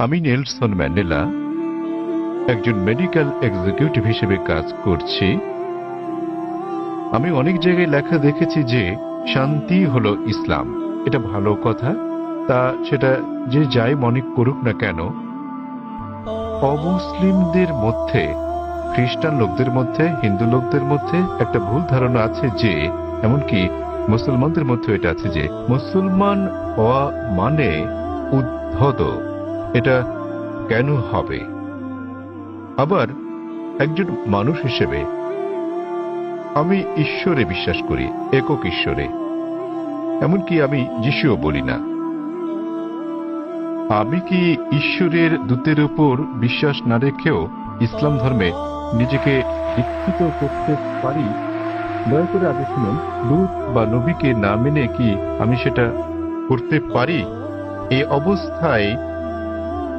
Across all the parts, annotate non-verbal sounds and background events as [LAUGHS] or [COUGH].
আমি Nelson Mandela, একজন medical executive হিসেবে কাজ করছি। আমি অনেক জায়গায় লেখা দেখেছি যে, শান্তি হলো ইসলাম। এটা ভালো কথা, তা সেটা যে যাই মনে করুক না কেন, অমুসলিমদের মধ্যে, খ্রিস্টান লোকদের মধ্যে, হিন্দু লোকদের মধ্যে একটা ভুল ধারণা আছে যে, এমনকি মুসলমানদের মধ্যে এটা আছে যে, মুসলমান হওয়া মানে উদ্ধত। এটা কেন হবে? আবার একজন মানুষ হিসেবে আমি ঈশ্বরে বিশ্বাস করি, একক ঈশ্বরে। এমনকি আমি যিশুও বলি না। আমি কি ঈশ্বরের দূতের উপর বিশ্বাস না রেখেও ইসলাম ধর্মে নিজেকে দীক্ষিত করতে পারি? দয়া করে আগে শুনুন, দূত বা নবীকে না মেনে কি আমি সেটা করতে পারি? এ অবস্থায়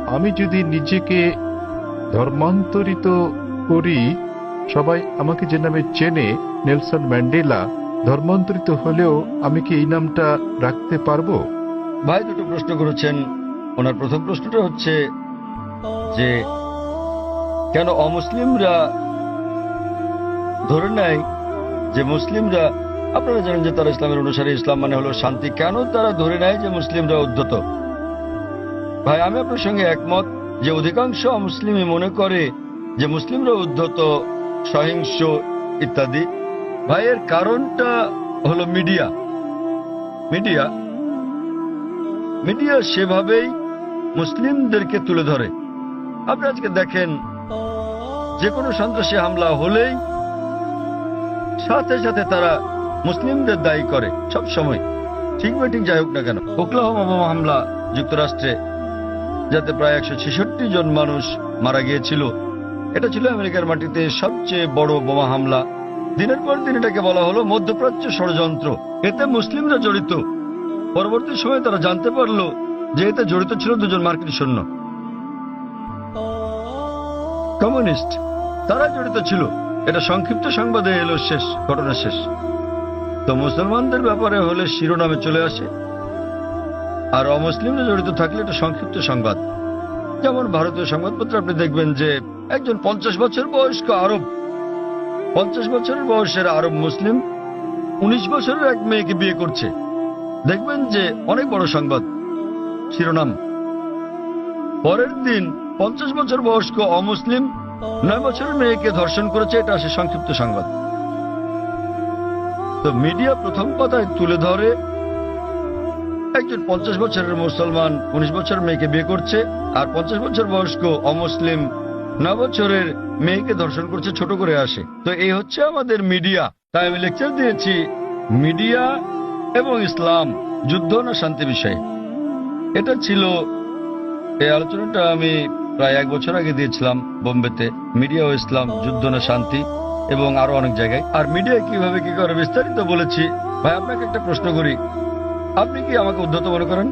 আমি যদি নিজেকে ধর্মান্তরিত করি, সবাই আমাকে যে নামে চেনে, নেলসন ম্যান্ডেলা, ধর্মান্তরিত হলেও আমি কি এই নামটা রাখতে পারব? ভাই দুটো প্রশ্ন করেছেন। ওনার প্রথম প্রশ্নটা হচ্ছে যে, কেন অমুসলিমরা ধরে নেয় যে মুসলিমরা, আপনারা জানেন যে তারা ইসলামের অনুসারে, ইসলাম মানে হলো শান্তি। কেন তারা ধরে নেয় যে মুসলিমরা উদ্ধত? ভাই, আমি আপনার সঙ্গে একমত যে অধিকাংশ মুসলিমই মনে করে যে মুসলিমরা উদ্ধত, সহিংস ইত্যাদি। ভাই, এর কারণটা হলো মিডিয়া। মিডিয়া? মিডিয়া সেভাবেই মুসলিমদেরকে তুলে ধরে। আপনি আজকে দেখেন যে কোনো সন্ত্রাসী হামলা হলেই সাথে সাথে তারা মুসলিমদের দায়ী করে সব সময় ঠিক ঠিক যাই হোক না কেন, ওকলাহোমা হামলা যুক্তরাষ্ট্রে যাতে প্রায় একশো ছেষট্টি জন মানুষ মারা গিয়েছিল। এটা ছিল আমেরিকার মাটিতে সবচেয়ে বড় বোমা হামলা। দিনের পর দিন এটাকে বলা হলো মধ্যপ্রাচ্য ষড়যন্ত্র। এতে মুসলিমরা জড়িত। পরবর্তী সময়ে তারা জানতে পারল যে এতে জড়িত ছিল দুজন মার্কিন সৈন্য। কমিউনিস্ট, তারা জড়িত ছিল। এটা সংক্ষিপ্ত সংবাদে এলো শেষ, ঘটনা শেষ। তো মুসলমানদের ব্যাপারে হলে শিরোনামে চলে আসে আর অমুসলিমরা জড়িত থাকলে এটা সংক্ষিপ্ত সংবাদ। যেমন ভারতীয় সংবাদপত্র আপনি দেখবেন যে একজন পঞ্চাশ বছর বয়স্ক আরব, পঞ্চাশ বছরের বয়সের আরব মুসলিম, উনিশ বছরের এক মেয়েকে বিয়ে করছে। দেখবেন যে অনেক বড় সংবাদ শিরোনাম। পরের দিন পঞ্চাশ বছর বয়স্ক অমুসলিম নয় বছরের মেয়েকে ধর্ষণ করেছে, এটা আসে সংক্ষিপ্ত সংবাদ। তো মিডিয়া প্রথম কথায় তুলে ধরে একজন পঞ্চাশ বছরের মুসলমান, উনিশ বছর মেয়েকে বিয়ে করছে, আর পঞ্চাশ বছর বয়স্ক অমুসলিম নয় বছরের মেয়েকে ধর্ষণ করছে, ছোট করে আসে। তো এই হচ্ছে আমাদের মিডিয়া। তাই আমি লেকচার দিয়েছি, মিডিয়া এবং ইসলাম, যুদ্ধ না শান্তি বিষয়ে। এটা ছিল, এই আলোচনাটা আমি প্রায় এক বছর আগে দিয়েছিলাম বোম্বেতে, মিডিয়া ও ইসলাম, যুদ্ধ না শান্তি, এবং আরও অনেক জায়গায়। আর মিডিয়া কীভাবে কি করে বিস্তারিত বলেছি, ভাই, আপনাকে একটা প্রশ্ন করি। আপনি কি আমাকে উদ্ধত মনে করেন?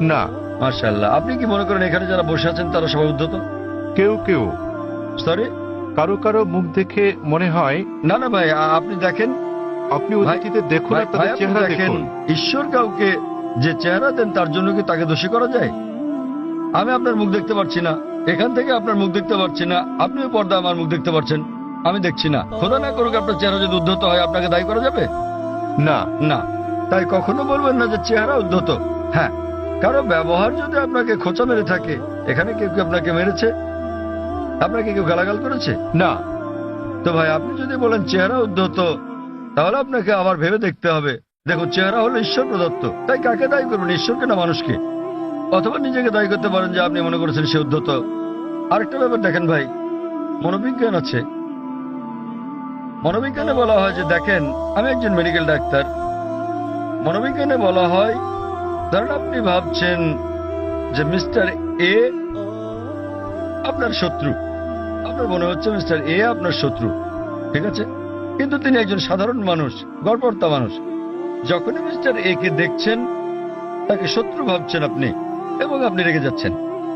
না মার্শাল্লাহ আপনি কি মনে করেন এখানে যারা বসে আছেন তারা সবাই উদ্ধত? কেউ কেউ। সরি কারও কারও মুখ দেখে মনে হয় না না ভাই আপনি দেখেন। আপনি অতিথিতে দেখুন আর তাদের চেহারা দেখেন ঈশ্বর কাউকে যে চেহারা দেন তার জন্য কি তাকে দোষী করা যায়? আমি আপনার মুখ দেখতে পাচ্ছি না। এখান থেকে আপনার মুখ দেখতে পাচ্ছি না। আপনিও পর্দা আমার মুখ দেখতে পাচ্ছেন আমি দেখছি না। খোদা না করুক আপনার চেহারা যদি উদ্ধত হয় আপনাকে দায়ী করা যাবে? না। না। তাই কখনো বলবেন না যে চেহারা উদ্ধত। হ্যাঁ কারও ব্যবহার যদি আপনাকে খোঁচা মেরে থাকে, এখানে কেউ কি আপনাকে মেরেছে? আপনাকে কেউ গালাগাল করেছে? না। তো ভাই, আপনি যদি বলেন চেহারা উদ্ধত, তাহলে আপনাকে আবার ভেবে দেখতে হবে। দেখুন, চেহারা হলো ঈশ্বর প্রদত্ত। তাই কাকে দায়ী করবেন, ঈশ্বরকে না মানুষকে? অথবা নিজেকে দায়ী করতে পারেন যে আপনি মনে করেছেন সে উদ্ধত। আরেকটা ব্যাপার দেখেন ভাই, মনোবিজ্ঞান আছে। মনোবিজ্ঞানে বলা হয় যে, দেখেন, আমি একজন মেডিকেল ডাক্তার মনোবিজ্ঞানে বলা হয়, ধরেন আপনি ভাবছেন যে মিস্টার এ আপনার শত্রু। আপনার মনে হচ্ছে মিস্টার এ আপনার শত্রু, ঠিক আছে? কিন্তু তিনি একজন সাধারণ মানুষ, গড়পড়তা মানুষ। যখনই মিস্টার এ কে দেখছেন, তাকে শত্রু ভাবছেন আপনি এবং আপনি রেগে যাচ্ছেন।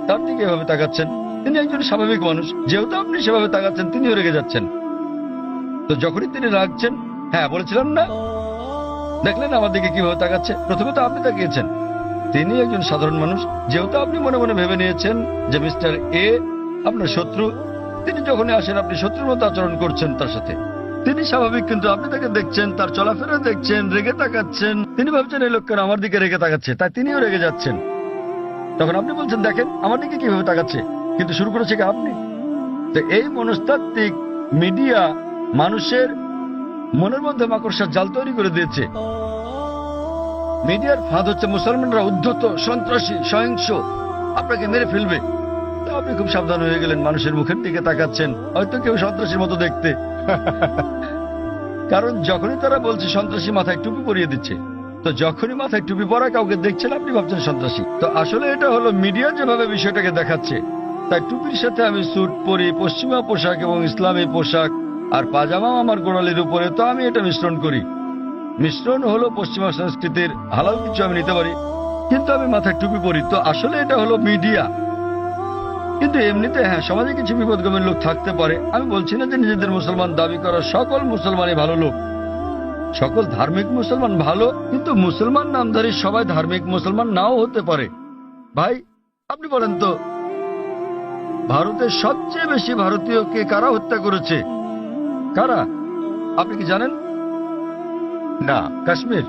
তার দিকে এভাবে তাকাচ্ছেন? তিনি একজন স্বাভাবিক মানুষ, যেহেতু আপনি সেভাবে তাকাচ্ছেন, তিনিও রেগে যাচ্ছেন। তো যখনই তিনি রাগছেন হ্যাঁ বলেছিলাম না? দেখলেন আমার দিকে কীভাবে তাকাচ্ছে? প্রথমে তো আপনি তাকিয়েছেন। তিনি একজন সাধারণ মানুষ। যেহেতু আপনি মনে মনে ভেবে নিয়েছেন যে মিস্টার এ আপনার শত্রু, তিনি যখনই আসেন আপনি শত্রুর মতো আচরণ করছেন তার সাথে। তিনি স্বাভাবিক, কিন্তু আপনি তাকে দেখছেন, তার চলাফেরা দেখছেন, রেগে তাকাচ্ছেন। তিনি ভাবছেন, এই লোকটা আমার দিকে রেগে তাকাচ্ছে। তাই তিনিও রেগে যাচ্ছেন। তখন আপনি বলছেন, দেখেন, আমার দিকে কীভাবে তাকাচ্ছে? কিন্তু শুরু করেছে কি আপনি? তো এই মনস্তাত্ত্বিক মিডিয়া মানুষের মনের মধ্যে মাকড়সার জাল তৈরি করে দিয়েছে। মিডিয়ার ফাঁদ হচ্ছে মুসলমানরা উদ্ধত, সন্ত্রাসী, সহিংস। আপনাকে মেরে ফেলবে। তো আপনি খুব সাবধান হয়ে গেলেন, মানুষের মুখের দিকে তাকাচ্ছেন। হয়তো কেউ সন্ত্রাসীর মতো দেখতে। [LAUGHS] কারণ যখনই তারা বলছে সন্ত্রাসী মাথায় টুপি পরিয়ে দিচ্ছে, তো যখনই মাথায় টুপি পরা কাউকে দেখছেন আপনি ভাবছেন সন্ত্রাসী। তো আসলে এটা হলো মিডিয়া যেভাবে বিষয়টাকে দেখাচ্ছে, তাই টুপির সাথে আমি স্যুট পরি, পশ্চিমা পোশাক এবং ইসলামী পোশাক। আর পাজামা আমার গোড়ালির উপরে, তো আমি এটা মিশ্রণ করি। মিশ্রণ হলো পশ্চিমা সংস্কৃতির হালাল কিছু আমি নিতে পারি, কিন্তু আমি মাথায় টুপি পরি। তো আসলে এটা হলো মিডিয়া। কিন্তু এমনিতে হ্যাঁ সমাজে কিছু বিপদগামী লোক থাকতে পারে। আমি বলছি না যে নিজেদের মুসলমান দাবি করা সকল মুসলমানই ভালো লোক। সকল ধার্মিক মুসলমান ভালো, কিন্তু মুসলমান নামধারী সবাই ধার্মিক মুসলমান নাও হতে পারে। ভাই, আপনি বলেন তো, ভারতের সবচেয়ে বেশি ভারতীয়কে কারা হত্যা করেছে? কারা? আপনি কি জানেন? না কাশ্মীর।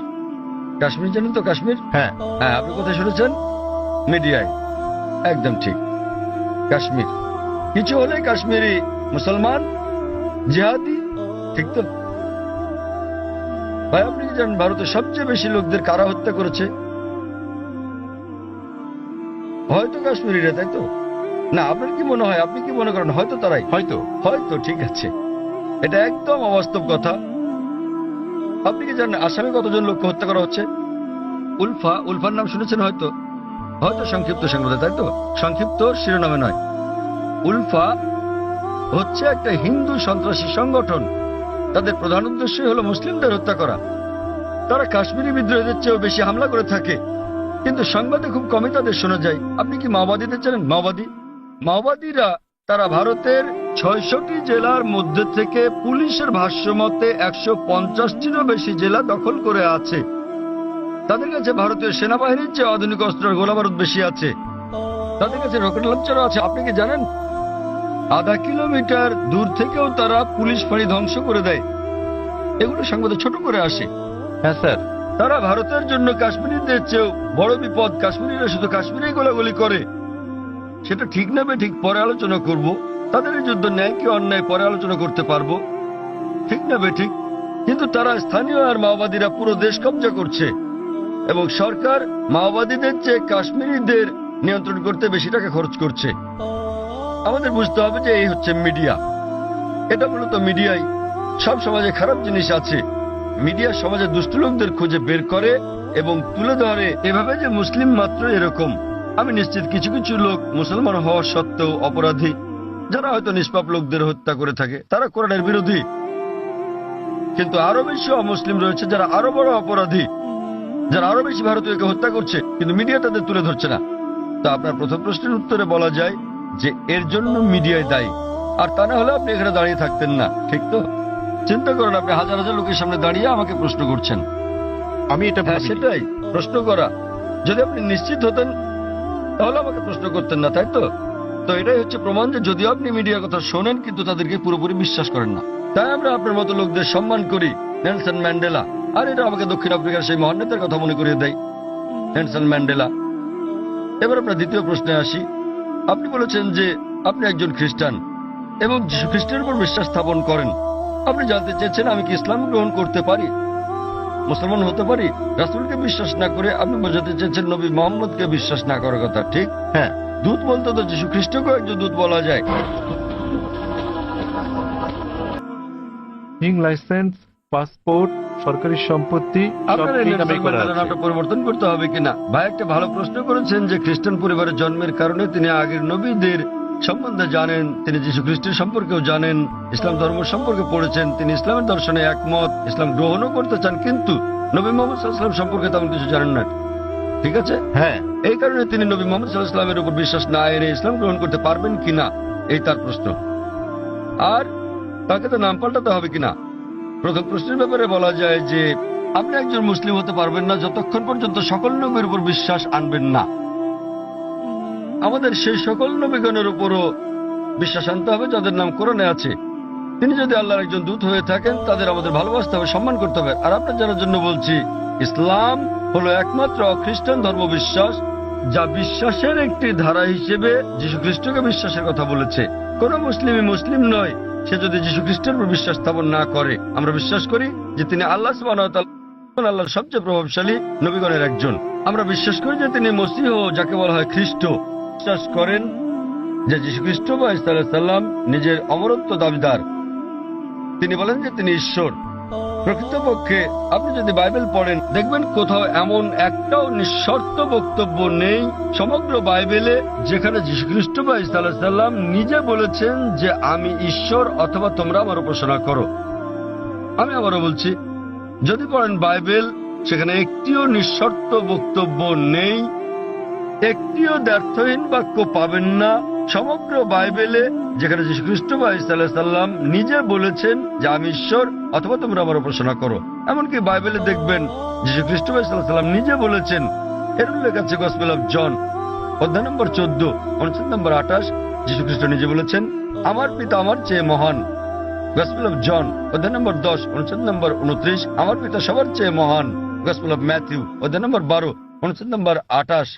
কাশ্মীর জানেন তো কাশ্মীর? হ্যাঁ। হ্যাঁ আপনি কোথায় শুনেছেন? মিডিয়ায়। একদম ঠিক। কাশ্মীর। কিছু হলে কাশ্মীরি মুসলমান জিহাদি ঠিক তো? ভাই আপনি কি জানেন ভারতের সবচেয়ে বেশি লোকদের কারা হত্যা করেছে? হয়তো কাশ্মীরিরা তাই তো? না আপনার কি মনে হয়? আপনি কি মনে করেন? হয়তো তারাই। হয়তো। হয়তো ঠিক আছে। এটা একদম অবাস্তব কথা। আপনি কি জানেন, আসামে কতজন লোককে হত্যা করা হচ্ছে? উলফা, উলফার নাম শুনেছেন হয়তো? হয়তো সংক্ষিপ্ত সংবাদে, তাই তো? সংক্ষিপ্ত শিরোনামে নয়। উলফা হচ্ছে একটা হিন্দু সন্ত্রাসী সংগঠন। তাদের প্রধান উদ্দেশ্যই হলো মুসলিমদের হত্যা করা। তারা কাশ্মীরি বিদ্রোহীদের চেয়েও বেশি হামলা করে থাকে। কিন্তু সংবাদে খুব কমই তাদের শোনা যায়। আপনি কি মাওবাদীদের জানেন মাওবাদী? মাওবাদীরা তারা ভারতের ছয়শটি জেলার মধ্যে থেকে পুলিশের ভাষ্য মতে একশো পঞ্চাশটিরও বেশি জেলা দখল করে আছে। তাদের কাছে ভারতীয় সেনাবাহিনীর চেয়ে আধুনিক অস্ত্র আর গোলাবারুদ বেশি আছে। তাদের কাছে রকেট লঞ্চারও আছে। আপনি কি জানেন? আধা কিলোমিটার দূর থেকেও তারা পুলিশ ফাঁড়ি ধ্বংস করে দেয়। এগুলো সংবাদে ছোট করে আসে। হ্যাঁ স্যার। তারা ভারতের জন্য কাশ্মীরিদের চেয়েও বড় বিপদ। কাশ্মীরিরা শুধু কাশ্মীরেই গোলাগুলি করে। সেটা ঠিক না ঠিক পরে আলোচনা করব। তাদের যুদ্ধ ন্যায় কি অন্যায় পরে আলোচনা করতে পারব? ঠিক না বেঠিক? কিন্তু তারা স্থানীয় আর মাওবাদীরা পুরো দেশ কবজা করছে। এবং সরকার মাওবাদীদের চেয়ে কাশ্মীরিদের নিয়ন্ত্রণ করতে বেশি টাকা খরচ করছে। আমাদের বুঝতে হবে যে এই হচ্ছে মিডিয়া। এটা মূলত মিডিয়াই। সব সমাজে খারাপ জিনিস আছে। মিডিয়া সমাজে দুষ্ট লোকদের খুঁজে বের করে এবং তুলে ধরে। এভাবে যে মুসলিম মাত্র এরকম। আমি নিশ্চিত কিছু কিছু লোক মুসলমান হওয়া সত্ত্বেও অপরাধী। যারা হয়তো নিষ্পাপ লোকদের হত্যা করে থাকে তারা কোরআনের বিরোধী। কিন্তু আরও বেশি অমুসলিম রয়েছে যারা আরও বড় অপরাধী যারা আরও বেশি ভারতীয়কে হত্যা করছে কিন্তু মিডিয়া তাদের তুলে ধরছে না। তা আপনার প্রথম প্রশ্নের উত্তরে বলা যায় যে এর জন্য মিডিয়ায় দায়ী। আর তা না হলে আপনি এখানে দাঁড়িয়ে থাকতেন না ঠিক তো? চিন্তা করুন আপনি হাজার হাজার লোকের সামনে দাঁড়িয়ে আমাকে প্রশ্ন করছেন। আমি এটা হ্যাঁ সেটাই প্রশ্ন করা। যদি আপনি নিশ্চিত হতেন তাহলে আমাকে প্রশ্ন করতেন না তাই তো? তো এটাই হচ্ছে প্রমাণ যে যদিও আপনি মিডিয়ার কথা শোনেন, কিন্তু তাদেরকে পুরোপুরি বিশ্বাস করেন না। তাই আমরা আপনার মতো লোকদের সম্মান করি, নেলসন ম্যান্ডেলা। আর এটা আমাকে দক্ষিণ আফ্রিকার সেই মহান নেতার কথা মনে করিয়ে দেয়, নেলসন ম্যান্ডেলা। এবার আপনার দ্বিতীয় প্রশ্নে আসি। আপনি বলেছেন যে আপনি একজন খ্রিস্টান, এবং যীশু খ্রিস্টের উপর বিশ্বাস স্থাপন করেন। আপনি জানতে চেয়েছেন আমি কি ইসলাম গ্রহণ করতে পারি? মুসলমান হতে পারি? রাসুলকে বিশ্বাস না করে আপনি বোঝাতে চেয়েছেন নবী মোহাম্মদকে বিশ্বাস না করার কথা, ঠিক? হ্যাঁ। দূত বলতে তো যীশু খ্রিস্টকে একজন দূত বলা যায়। ইং লাইসেন্স পাসপোর্ট সরকারি সম্পত্তি পরিবর্তন করতে হবে কিনা? ভাই একটা ভালো প্রশ্ন করেছেন যে খ্রিস্টান পরিবারের জন্মের কারণে তিনি আগের নবীদের সম্বন্ধে জানেন তিনি যীশু খ্রিস্টের সম্পর্কেও জানেন ইসলাম ধর্ম সম্পর্কে পড়েছেন তিনি ইসলামের দর্শনে একমত ইসলাম গ্রহণও করতে চান কিন্তু নবী মোহাম্মদ সাল্লাম সম্পর্কে তেমন কিছু জানেন না। ঠিক আছে? হ্যাঁ। এই কারণে তিনি নবী মোহাম্মদ ইসলামের উপর বিশ্বাস না এনে ইসলাম গ্রহণ করতে পারবেন কিনা, এই তার প্রশ্ন। আর তাকে তো নাম পাল্টাতে হবে কিনা? প্রথম প্রশ্নের ব্যাপারে বলা যায় যে, আপনি একজন মুসলিম হতে পারবেন না যতক্ষণ পর্যন্ত সকল নবীর উপর বিশ্বাস আনবেন না। আমাদের সেই সকল নবীগণের উপরও বিশ্বাস আনতে হবে, যাদের নাম কোরআনে আছে। তিনি যদি আল্লাহর একজন দূত হয়ে থাকেন, তাদের আমাদের ভালোবাসতে হবে, সম্মান করতে হবে। আর আপনার জানার জন্য বলছি, ইসলাম হলো একমাত্র খ্রিস্টান ধর্ম বিশ্বাস যা বিশ্বাসের একটি ধারা হিসেবে যীশু খ্রিস্টকে বিশ্বাসের কথা বলেছে। কোন মুসলিমই মুসলিম নয়, সে যদি যীশু খ্রিস্টের উপর বিশ্বাস স্থাপন না করে। আমরা বিশ্বাস করি যে তিনি আল্লাহ আল্লাহর সবচেয়ে প্রভাবশালী নবীগণের একজন। আমরা বিশ্বাস করি যে তিনি মসিহ, যাকে বলা হয় খ্রিস্ট। বিশ্বাস করেন যে যীশু খ্রিস্ট বা ইসা সাল্লাম নিজের অমরত্ব দাবিদার। তিনি বলেন যে তিনি ঈশ্বর। প্রকৃতপক্ষে আপনি যদি বাইবেল পড়েন, দেখবেন কোথাও এমন একটাও নিঃশর্ত বক্তব্য নেই। সমগ্র বাইবেলে যেখানে যীশুখ্রিস্ট বা ইসা সাল্লাম নিজে বলেছেন যে, আমি ঈশ্বর অথবা তোমরা আমার উপাসনা করো। আমি আবারও বলছি, যদি পড়েন বাইবেল, সেখানে একটিও নিঃশর্ত বক্তব্য নেই। একটিও দ্ব্যর্থহীন বাক্য পাবেন না। সমগ্র বাইবেলে যেখানে যীশু খ্রিস্ট বা সাল্লাম নিজে বলেছেন যে আমি ঈশ্বর, অথবা তোমরা আমার উপাসনা করো। এমনকি বাইবেলে দেখবেন যীশু খ্রিস্ট বা সাল্লাম নিজে বলেছেন, এর উল্লেখ আছে গসপেল অফ জন অধ্যায় নম্বর চোদ্দ, অনুচ্ছেদ নম্বর আঠাশ যীশু খ্রিস্ট নিজে বলেছেন, আমার পিতা আমার চেয়ে মহান। গসপেল অফ জন অধ্যায় নম্বর দশ, অনুচ্ছেদ নম্বর উনত্রিশ আমার পিতা সবার চেয়ে মহান। গসপেল অফ ম্যাথিউ অধ্যায় নম্বর বারো, অনুচ্ছেদ নম্বর আঠাশ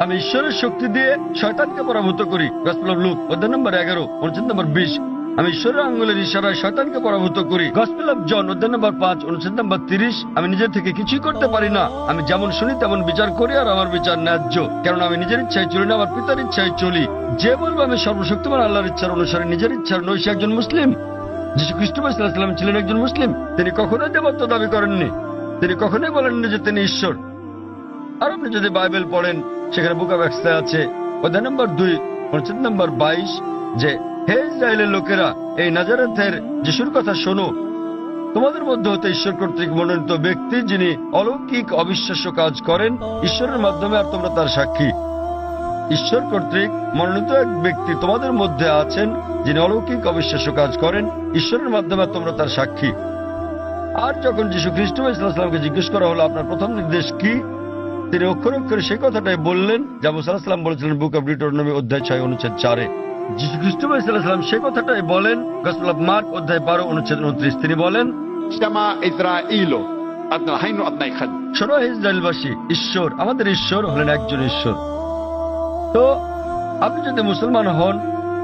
আমি ঈশ্বরের শক্তি দিয়ে শয়তানকে পরাভূত করি। গসপেল অফ লুক অধ্যায় নম্বর এগারো, অনুচ্ছেদ নম্বর বিশ। আমি ঈশ্বরের আঙ্গুলের ইশারায় শয়তানকে পরাভূত করি। গসপেল অফ জন অধ্যায় নম্বর পাঁচ, অনুচ্ছেদ নম্বর তিরিশ। আমি নিজের থেকে কিছুই করতে পারি না। আমি যেমন শুনি, তেমন বিচার করি আর আমার বিচার ন্যায্য। কারণ আমি নিজের ইচ্ছায় চলি না, আমার পিতার ইচ্ছায় চলি। যে বলব আমি সর্বশক্তিমান আল্লাহর ইচ্ছার অনুসারে নিজের ইচ্ছার সে একজন মুসলিম। যিশু খ্রিস্ট সাল্লাম ছিলেন একজন মুসলিম। তিনি কখনোই দেবত্ব দাবি করেননি। তিনি কখনোই বলেননি যে তিনি ঈশ্বর। আর আপনি যদি বাইবেল পড়েন সেখানে বুক অফ এক্সে আছে। অধ্যায় নম্বর দুই, অনুচ্ছেদ নম্বর বাইশ, যে, হে ইসরায়েলের লোকেরা, এই নাজারেথের যিশুর কথা শোনো। তোমাদের মধ্যে হতে ঈশ্বর কর্তৃক মনোনীত ব্যক্তি যিনি অলৌকিক অবিশ্বাস্য কাজ করেন, ঈশ্বরের মাধ্যমে আর তোমরা তার সাক্ষী। ঈশ্বর কর্তৃক মনোনীত এক ব্যক্তি তোমাদের মধ্যে আছেন, যিনি অলৌকিক অবিশ্বাস্য কাজ করেন, ঈশ্বরের মাধ্যমে তোমরা তার সাক্ষী। আর যখন যীশু খ্রিস্ট ইসলামকে জিজ্ঞেস করা হলো, আপনার প্রথম নির্দেশ কি? তিনি অক্ষরে অক্ষরে সেই কথাটাই বললেন যা মুসাল্লাহাম বলেছিলেন বুক অব ডিটোনমি অধ্যায় ছয় অনুচ্ছেদ চারে। যিশু খ্রিস্টাম সে কথাটাই বলেন গসল মার্ক অধ্যায় বারো অনুচ্ছেদ উনত্রিশ। তিনি বলেন শোনো ঈশ্বর আমাদের ঈশ্বর হলেন একজন ঈশ্বর। তো আপনি যদি মুসলমান হন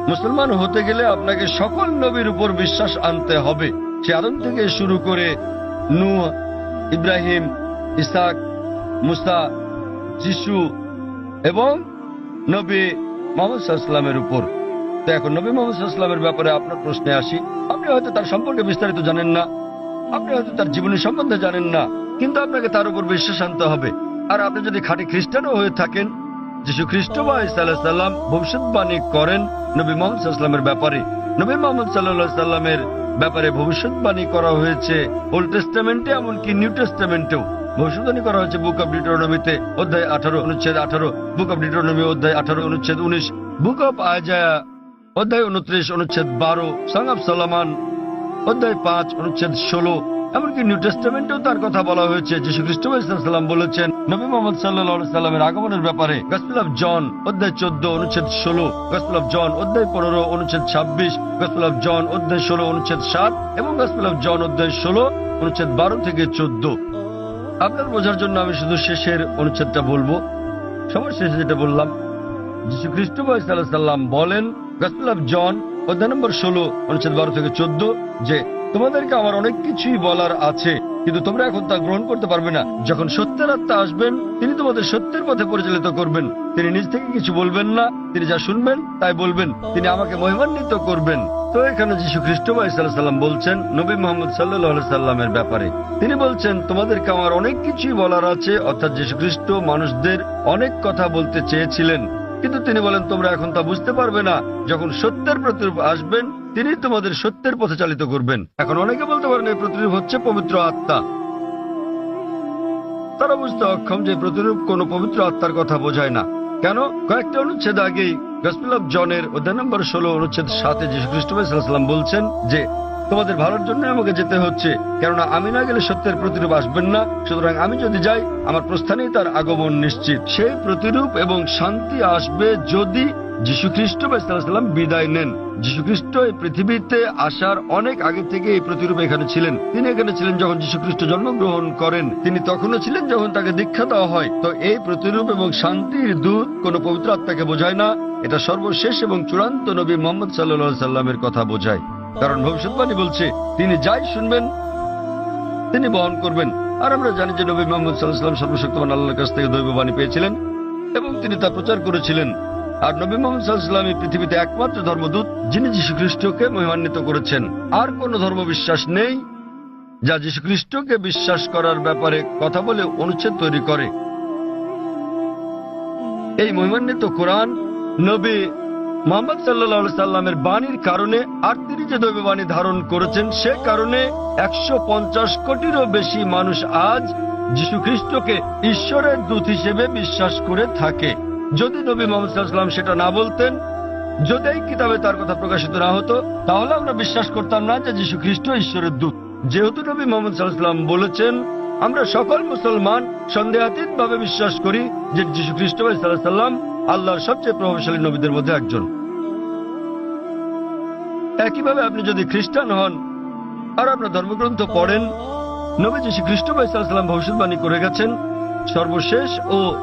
মুসলমান হতে গেলে আপনাকে সকল নবীর উপর বিশ্বাস আনতে হবে। সে আদম থেকে শুরু করে নু ইব্রাহিম ইসাক মুসা যিশু এবং নবী মোহাম্মদ সাল্লামের উপর। তো এখন নবী মোহাম্মদ সাল্লামের ব্যাপারে আপনার প্রশ্নে আসি। আপনি হয়তো তার সম্পর্কে বিস্তারিত জানেন না। আপনি হয়তো তার জীবনী সম্বন্ধে জানেন না। কিন্তু আপনাকে তার উপর বিশ্বাস আনতে হবে। আর আপনি যদি খাঁটি খ্রিস্টানও হয়ে থাকেন, যিশু খ্রিস্ট বা সাল্লাম ভবিষ্যৎবাণী করেন নবী মোহাম্মদ সাল্লামের ব্যাপারে। নবী মোহাম্মদ সাল্লাহ সাল্লামের ব্যাপারে ভবিষ্যৎবাণী করা হয়েছে ওল্ড টেস্টামেন্টে, এমনকি নিউ টেস্টামেন্টেও। ভবিষ্যৎবাণী করা হয়েছে বুক অব ডিটোনমিতে অধ্যায় আঠারো, অনুচ্ছেদ আঠারো, বুক অব ডিটোনমি অধ্যায় আঠারো, অনুচ্ছেদ উনিশ, বুক অব আজায়া অধ্যায় উনত্রিশ, অনুচ্ছেদ বারো, সং সালামান, অধ্যায় পাঁচ, অনুচ্ছেদ ষোলো, এমনকি নিউ টেস্টামেন্টেও তার কথা বলা হয়েছে। যীশু খ্রিস্ট সাল্লাম বলেছেন, নবী মোহাম্মদ সাল্লাহ সাল্লামের আগমনের ব্যাপারে গসপিল অফ জন অধ্যায় চোদ্দ, অনুচ্ছেদ ষোলো গসপিল অফ জন অধ্যায় পনেরো, অনুচ্ছেদ ছাব্বিশ গসপিল অফ জন অধ্যায় ষোলো, অনুচ্ছেদ সাত এবং গসপিল অফ জন অধ্যায় ষোলো, অনুচ্ছেদ বারো থেকে চোদ্দ। আপনার বোঝার জন্য আমি শুধু শেষের অনুচ্ছেদটা বলব। সবার শেষে যেটা বললাম যীশু খ্রিস্ট সাল্লাম বলেন গসপিল অফ জন অধ্যায় নম্বর ষোলো, অনুচ্ছেদ বারো থেকে চোদ্দ, যে তোমাদেরকে আমার অনেক কিছুই বলার আছে, কিন্তু তোমরা এখন তা গ্রহণ করতে পারবে না। যখন সত্যের আত্মা আসবেন, তিনি তোমাদের সত্যের পথে পরিচালিত করবেন। তিনি নিজ থেকে কিছু বলবেন না, তিনি যা শুনবেন, তাই বলবেন। তিনি আমাকে মহিমান্বিত করবেন। তো এখানে যীশু খ্রিস্ট সাল্লাম বলছেন, নবী মোহাম্মদ সাল্লাহ সাল্লামের ব্যাপারে। তিনি বলছেন, তোমাদেরকে আমার অনেক কিছুই বলার আছে, অর্থাৎ যীশু খ্রিস্ট মানুষদের অনেক কথা বলতে চেয়েছিলেন। কিন্তু তিনি বলেন, তোমরা এখন তা বুঝতে পারবে না। যখন সত্যের প্রতিরূপ আসবেন, তিনি তোমাদের সত্যের পথে চালিত করবেন। এখন অনেকে বলতে পারেন, এই প্রতিরূপ হচ্ছে পবিত্র আত্মা। তারা বুঝতে অক্ষম যে প্রতিরূপ কোন পবিত্র আত্মার কথা বোঝায় না। কেন? কয়েকটা অনুচ্ছেদ আগেই গসপিল অফ জনের অধ্যায় নম্বর ষোলো অনুচ্ছেদ সাথে যীশু খ্রিস্ট সাল্লাম বলছেন যে, তোমাদের ভালোর জন্য আমাকে যেতে হচ্ছে, কেননা আমি না গেলে সত্যের প্রতিরূপ আসবেন না। সুতরাং আমি যদি যাই, আমার প্রস্থানেই তার আগমন নিশ্চিত। সেই প্রতিরূপ এবং শান্তি আসবে যদি যীশু খ্রিস্ট বা সাল্লাম বিদায় নেন। যীশু খ্রিস্ট এই পৃথিবীতে আসার অনেক আগে থেকে এই প্রতিরূপ এখানে ছিলেন। তিনি এখানে ছিলেন যখন যীশু খ্রিস্ট জন্মগ্রহণ করেন। তিনি তখনও ছিলেন যখন তাকে দীক্ষা দেওয়া হয়। তো এই প্রতিরূপ এবং শান্তির দূত কোন পবিত্র আত্মাকে বোঝায় না। এটা সর্বশেষ এবং চূড়ান্ত নবী মোহাম্মদ সাল্লা সাল্লামের কথা বোঝায়। কারণ ভবিষ্যৎবাণী বলছে, তিনি যাই শুনবেন, তিনি বহন করবেন। আর আমরা জানি যে নবী মোহাম্মদ সাল্লাহ সাল্লাম সর্বশক্তমান আল্লাহর কাছ থেকে দৈববাণী পেয়েছিলেন এবং তিনি তা প্রচার করেছিলেন। আর নবী মোহাম্মদ সাল্লাম পৃথিবীতে একমাত্র ধর্মদূত, যিনি যীশু খ্রিস্টকে মহিমান্বিত করেছেন। আর কোন ধর্ম বিশ্বাস নেই যা যীশু খ্রিস্টকে বিশ্বাস করার ব্যাপারে কথা বলে অনুচ্ছেদ তৈরি করে। এই মহিমান্বিত কোরআন নবী মোহাম্মদ সাল্লাহ সাল্লামের বাণীর কারণে আর তিনি যে দৈব বাণী ধারণ করেছেন, সে কারণে একশো পঞ্চাশ কোটিরও বেশি মানুষ আজ যীশু খ্রিস্টকে ঈশ্বরের দূত হিসেবে বিশ্বাস করে থাকে। যদি নবী মোহাম্মদ সাল্লাম সেটা না বলতেন, যদি এই কিতাবে তার কথা প্রকাশিত না হতো, তাহলে আমরা বিশ্বাস করতাম না যে যীশু খ্রিস্ট ঈশ্বরের দূত। যেহেতু নবী মোহাম্মদ সাল্লাম বলেছেন, আমরা সকল মুসলমান সন্দেহাতীত ভাবে বিশ্বাস করি যে যীশু খ্রিস্ট সাল্লাম আল্লাহর সবচেয়ে প্রভাবশালী নবীদের মধ্যে একজন। একইভাবে আপনি যদি খ্রিস্টান হন আর আপনার ধর্মগ্রন্থ পড়েন, নবী যীশু খ্রিস্ট ভাই সাল্লাম ভবিষ্যৎবাণী করে গেছেন, সর্বশেষ ও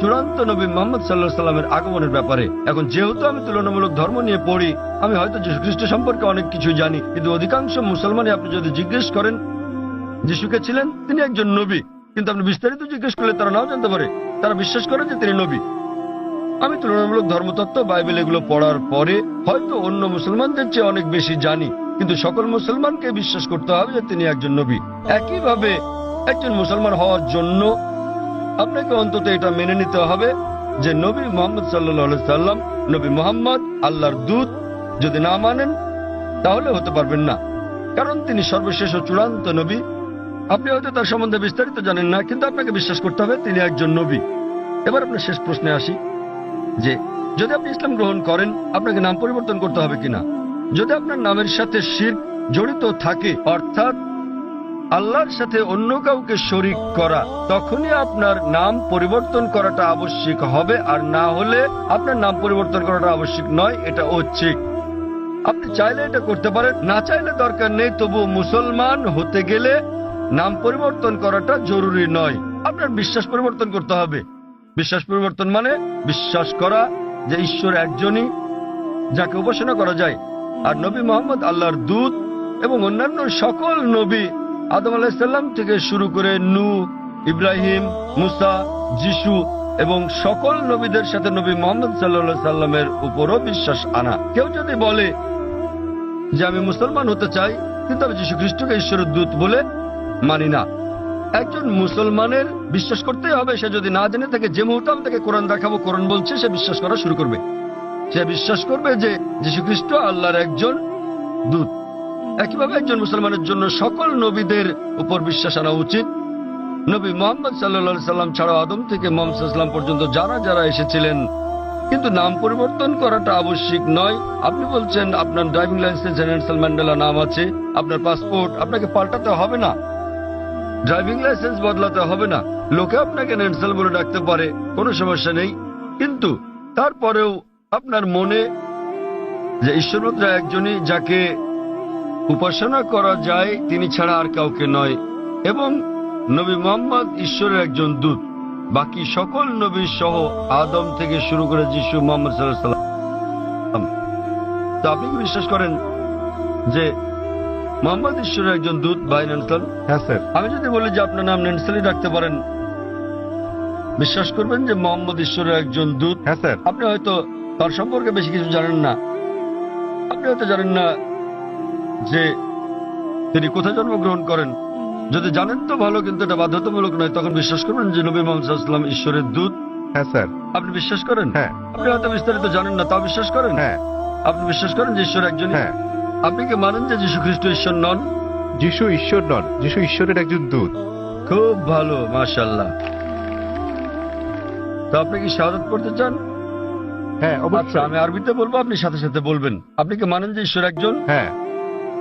চূড়ান্ত নবী মোহাম্মদ সাল্লাহ সাল্লামের আগমনের ব্যাপারে। এখন যেহেতু আমি তুলনামূলক ধর্ম নিয়ে পড়ি, আমি হয়তো যীশু খ্রিস্ট সম্পর্কে অনেক কিছু জানি, কিন্তু অধিকাংশ মুসলমানই আপনি যদি জিজ্ঞেস করেন, যিশুকে ছিলেন তিনি একজন নবী, কিন্তু আপনি বিস্তারিত জিজ্ঞেস করলে তারা নাও জানতে পারে, তারা বিশ্বাস করে যে তিনি নবী। আমি তুলনামূলক ধর্মতত্ত্ব, বাইবেল এগুলো পড়ার পরে হয়তো অন্য মুসলমানদের চেয়ে অনেক বেশি জানি, কিন্তু সকল মুসলমানকে বিশ্বাস করতে হবে যে তিনি একজন নবী। একইভাবে একজন মুসলমান হওয়ার জন্য আপনাকে অন্তত এটা মেনে নিতে হবে যে নবী মোহাম্মদ সাল্লাহ সাল্লাম, নবী মোহাম্মদ, আল্লাহর দূত, যদি না মানেন, তাহলে হতে পারবেন না। কারণ তিনি সর্বশেষ ও চূড়ান্ত নবী। আপনি হয়তো তার সম্বন্ধে বিস্তারিত জানেন না, কিন্তু আপনাকে বিশ্বাস করতে হবে তিনি একজন নবী। এবার আপনার শেষ প্রশ্নে আসি, যে যদি আপনি ইসলাম গ্রহণ করেন, আপনাকে নাম পরিবর্তন করতে হবে কিনা? যদি আপনার নামের সাথে শির জড়িত থাকে, অর্থাৎ আল্লাহর সাথে অন্য কাউকে শরিক করা, তখনই আপনার নাম পরিবর্তন করাটা আবশ্যিক হবে, আর না হলে আপনার নাম পরিবর্তন করাটা আবশ্যিক নয়, এটা ঐচ্ছিক। আপনি চাইলে এটা করতে পারেন, না চাইলে দরকার নেই তবু মুসলমান হতে গেলে নাম পরিবর্তন করাটা জরুরি নয়। আপনার বিশ্বাস পরিবর্তন করতে হবে। বিশ্বাস পরিবর্তন মানে বিশ্বাস করা যে ঈশ্বর একজনই, যাকে উপাসনা করা যায়। আর নবী মোহাম্মদ আল্লাহর দূত এবং অন্যান্য সকল নবী আদম আলাহিসাল্লাম থেকে শুরু করে নু, ইব্রাহিম, মুসা, যিশু এবং সকল নবীদের সাথে নবী মোহাম্মদ সাল্লা সাল্লামের উপরও বিশ্বাস আনা। কেউ যদি বলে যে আমি মুসলমান হতে চাই, কিন্তু আমি যীশু খ্রিস্টকে ঈশ্বরের দূত বলে মানি না। একজন মুসলমানের বিশ্বাস করতেই হবে, সে যদি না জেনে থাকে, যে মুহূর্তে আমি তাকে কোরআন দেখাবো, কোরআন বলছে, সে বিশ্বাস করা শুরু করবে। সে বিশ্বাস করবে যে যীশু খ্রিস্ট আল্লাহর একজন দূত। একইভাবে একজন মুসলমানের জন্য সকল নবীদের উপর বিশ্বাস আনা উচিত। নবী মোহাম্মদ সাল্লা সাল্লাম ছাড়াও আদম থেকে মোহাম্মদ পর্যন্ত যারা যারা এসেছিলেন, কিন্তু নাম পরিবর্তন করাটা আবশ্যিক নয়। আপনি বলছেন আপনার ড্রাইভিং লাইসেন্স নেলসন ম্যান্ডেলা নাম আছে, আপনার পাসপোর্ট, আপনাকে পাল্টাতে হবে না। ড্রাইভিং লাইসেন্স বদলাতে হবে না। লোকে আপনাকে নেলসন বলে ডাকতে পারে, কোনো সমস্যা নেই। কিন্তু তারপরেও আপনার মনে যে ঈশ্বরমাত্র একজনই যাকে উপাসনা করা যায় তিনি ছাড়া আর কাউকে নয়। এবং নবী মোহাম্মদ ঈশ্বরের একজন দূত। বাকি সকল নবী সহ আদম থেকে শুরু করে যিশু মোহাম্মদ সাল্লাহ সাল্লাম তো আপনি কি বিশ্বাস করেন যে মোহাম্মদ ঈশ্বরের একজন দূত বাই নেনসল হ্যাঁ স্যার। আমি যদি বলি যে আপনার নাম নেনসেলই রাখতে পারেন বিশ্বাস করবেন যে মোহাম্মদ ঈশ্বরের একজন দূত। হ্যাঁ স্যার। আপনি হয়তো তার সম্পর্কে বেশি কিছু জানেন না। আপনি হয়তো জানেন না যে তিনি কোথায় জন্মগ্রহণ করেন? যদি জানেন তো ভালো কিন্তু এটা বাধ্যতামূলক নয়। তখন বিশ্বাস করবেন যে নবী মোহাম্মদ ঈশ্বরের দূত। হ্যাঁ স্যার। আপনি বিশ্বাস করেন? হ্যাঁ। আপনি হয়তো বিস্তারিত জানেন না তা বিশ্বাস করেন? হ্যাঁ। আপনি বিশ্বাস করেন যে ঈশ্বর একজন? হ্যাঁ। আপনি কি মানেন যে যীশু খ্রিস্ট ঈশ্বর নন? যিশু ঈশ্বর নন। যিশু ঈশ্বরের একজন দূত। খুব ভালো মাশাল্লাহ তো আপনি কি শাহাদত করতে চান? হ্যাঁ আচ্ছা অবশ্যই আমি আরবিতে বলব আপনি সাথে সাথে বলবেন। আপনি কি মানেন যে ঈশ্বর একজন? হ্যাঁ।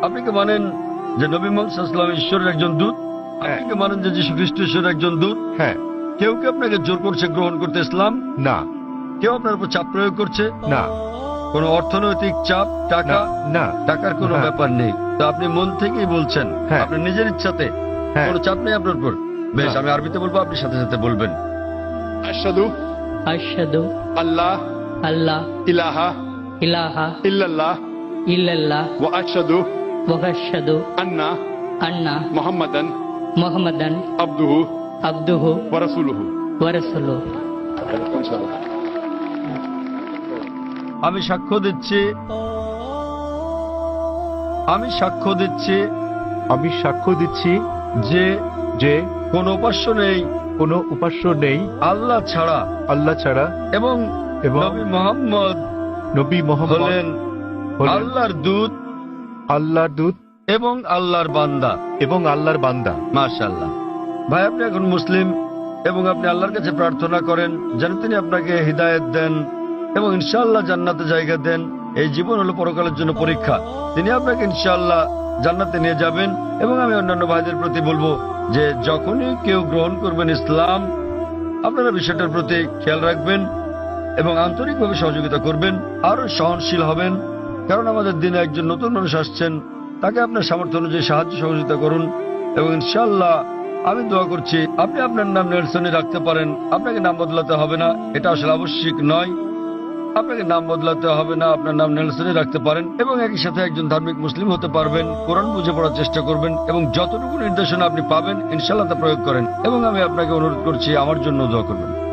আপনি কি মানেন যে নবী মোহাম্মদ ঈশ্বরের একজন দূত? আপনি হ্যাঁ। কি মানেন যে যীশু খ্রিস্ট ঈশ্বরের একজন দূত? হ্যাঁ। কেউ কি আপনাকে জোর করছে গ্রহণ করতে ইসলাম? না। কেউ আপনার উপর চাপ প্রয়োগ করছে? না। কোন অর্থনৈতিক চাপ টাকা? না টাকার কোন হ্যাঁ। ব্যাপার নেই। তো আপনি মন থেকেই বলছেন। হ্যাঁ। আপনি নিজের ইচ্ছাতে। কোনো চাপ নেই আপনার উপর? বেশ আমি আরবিতে বলব আপনি সাথে সাথে বলবেন। আশাদু আশাদু আল্লাহ। আল্লাহ। ইলাহা। ইলাহা। ইল্লাল্লাহ। ইল্লাল্লাহ। ওয়া আশাদু وأشهد ওয়াশহাদু أن আন্না محمدا মুহাম্মাদান عبده আবদুহু ورسوله ওয়া রাসূলুহু إن شاء الله আমি সাক্ষ্য দিচ্ছি আমি সাক্ষ্য দিচ্ছি আমি সাক্ষ্য দিচ্ছি যে যে কোনো উপাস্য নেই কোনো উপাস্য নেই আল্লাহ ছাড়া আল্লাহ ছাড়া এবং এবং নবী মোহাম্মদ নবী মোহাম্মদ হলেন হলেন আল্লাহর দূত আল্লাহর দূত এবং আল্লাহর বান্দা এবং আল্লাহর বান্দা। মাশাল্লাহ ভাই, আপনি এখন মুসলিম এবং আপনি আল্লাহর কাছে প্রার্থনা করেন যেন তিনি আপনাকে হৃদায়ত দেন এবং ইনশাআল্লাহ জান্নাতে জায়গা দেন। এই জীবন হলো পরকালের জন্য পরীক্ষা। তিনি আপনাকে ইনশাআল্লাহ জান্নাতে নিয়ে যাবেন এবং আমি অন্যান্য ভাইদের প্রতি বলব যে যখনই কেউ গ্রহণ করবেন ইসলাম, আপনারা বিষয়টার প্রতি খেয়াল রাখবেন এবং আন্তরিকভাবে সহযোগিতা করবেন আরও সহনশীল হবেন। কারণ আমাদের দিনে একজন নতুন মানুষ আসছেন, তাকে আপনার সামর্থ্য অনুযায়ী সাহায্য সহযোগিতা করুন এবং ইনশাল্লাহ আমি দোয়া করছি, আপনি আপনার নাম নেলসনে রাখতে পারেন, আপনাকে নাম বদলাতে হবে না, এটা আসলে আবশ্যিক নয়। আপনাকে নাম বদলাতে হবে না, আপনার নাম নেলসনে রাখতে পারেন এবং একই সাথে একজন ধার্মিক মুসলিম হতে পারবেন, কোরআন বুঝে পড়ার চেষ্টা করবেন এবং যতটুকু নির্দেশনা আপনি পাবেন ইনশাল্লাহ তা প্রয়োগ করেন এবং আমি আপনাকে অনুরোধ করছি, আমার জন্য দোয়া করবেন।